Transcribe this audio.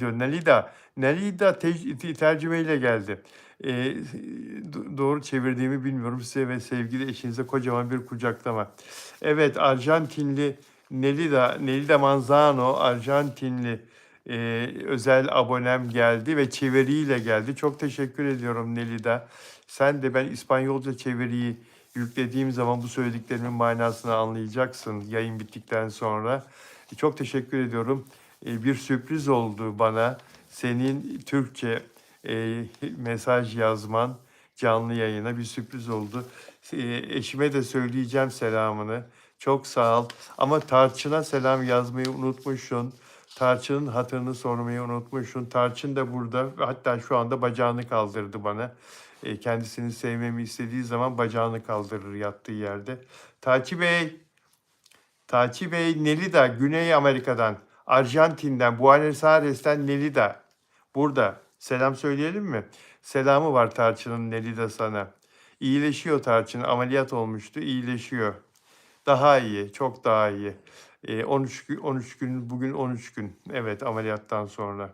diyor. Nelida, Nelida te- te- tercümeyle geldi. Do- doğru çevirdiğimi bilmiyorum. Size ve sevgili eşinize kocaman bir kucaklama. Evet, Arjantinli Nelida, Nelida Manzano, Arjantinli e, özel abonem geldi ve çeviriyle geldi. Çok teşekkür ediyorum Nelida. Sen de ben İspanyolca çeviriyi yüklediğim zaman bu söylediklerimin manasını anlayacaksın yayın bittikten sonra. E, Çok teşekkür ediyorum. E, Bir sürpriz oldu bana. Senin Türkçe e, mesaj yazman canlı yayına bir sürpriz oldu. E, Eşime de söyleyeceğim selamını. Çok sağ ol. Ama Tarçın'a selam yazmayı unutmuşsun. Tarçın'ın hatırını sormayı unutmuşsun. Tarçın da burada. Hatta şu anda bacağını kaldırdı bana. E, kendisini sevmemi istediği zaman bacağını kaldırır yattığı yerde. Taçi Bey, Taçi Bey Nelida Güney Amerika'dan, Arjantin'den, Buenos Aires'ten Nelida. Burada. Selam söyleyelim mi? Selamı var Tarçın'ın Nelida sana. İyileşiyor Tarçın. Ameliyat olmuştu. iyileşiyor. Daha iyi. Çok daha iyi. E, 13, gün- 13 gün, bugün 13 gün. Evet ameliyattan sonra.